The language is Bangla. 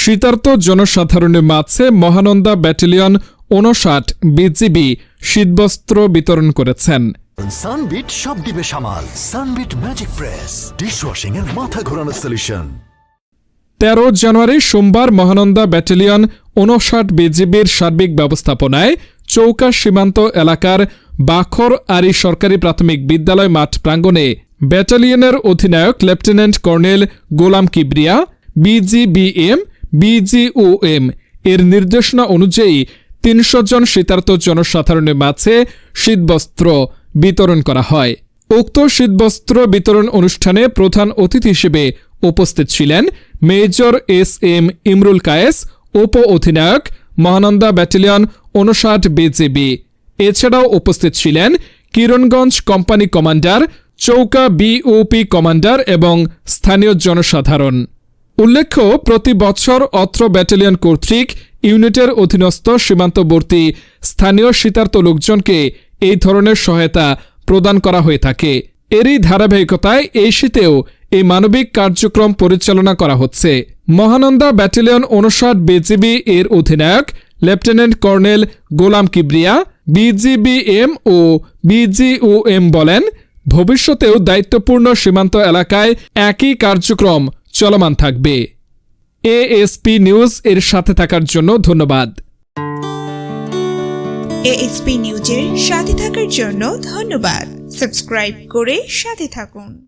শীতার্ত জনসাধারণের মাঝে মহানন্দা ব্যাটালিয়ন উনষাট বিজিবি শীতবস্ত্র বিতরণ করেছেন। সানবিট সব দিবে সামাল সানবিট ম্যাজিক প্রেস ডিশওয়াশিং এর মাথা ঘোরানো সলিউশন তেরো জানুয়ারি সোমবার মহানন্দা ব্যাটালিয়ন উনষাট বিজিবির সার্বিক ব্যবস্থাপনায় চৌকা সীমান্ত এলাকার বাখর আরি সরকারি প্রাথমিক বিদ্যালয় মাঠ প্রাঙ্গণে ব্যাটালিয়নের অধিনায়ক lieutenant colonel Golam Kibria BGBM BGOM এর নির্দেশনা অনুযায়ী তিনশো জন শীতার্ত জনসাধারণের মাঝে শীতবস্ত্র বিতরণ করা হয়। উক্ত শীতবস্ত্র বিতরণ অনুষ্ঠানে প্রধান অতিথি হিসেবে উপস্থিত ছিলেন major S M Imrul Kayes উপ অধিনায়ক মহানন্দা ব্যাটালিয়ন উনষাট বিজিবি এছাড়াও উপস্থিত ছিলেন Kiranganj company commander, Chouka BOP commander এবং স্থানীয় জনসাধারণ। উল্লেখ্য, প্রতি বছর অত্র ব্যাটালিয়ন কর্তৃক ইউনিটের অধীনস্থ সীমান্তবর্তী স্থানীয় শীতার্ত লোকজনকে এই ধরনের সহায়তা প্রদান করা হয়ে থাকে। এরই ধারাবাহিকতায় এই শীতেও এই মানবিক কার্যক্রম পরিচালনা করা হচ্ছে। মহানন্দা ব্যাটালিয়ন উনষাট বিজিবি এর অধিনায়ক, lieutenant colonel Golam Kibria, BGBM ও বিজিওএম বলেন, ভবিষ্যতেও দায়িত্বপূর্ণ সীমান্ত এলাকায় একই কার্যক্রম চলমান থাকবে। এএসপি নিউজ এর সাথে থাকার জন্য ধন্যবাদ। এএসপি নিউজের সাথে থাকার জন্য ধন্যবাদ। সাবস্ক্রাইব করে সাথে থাকুন।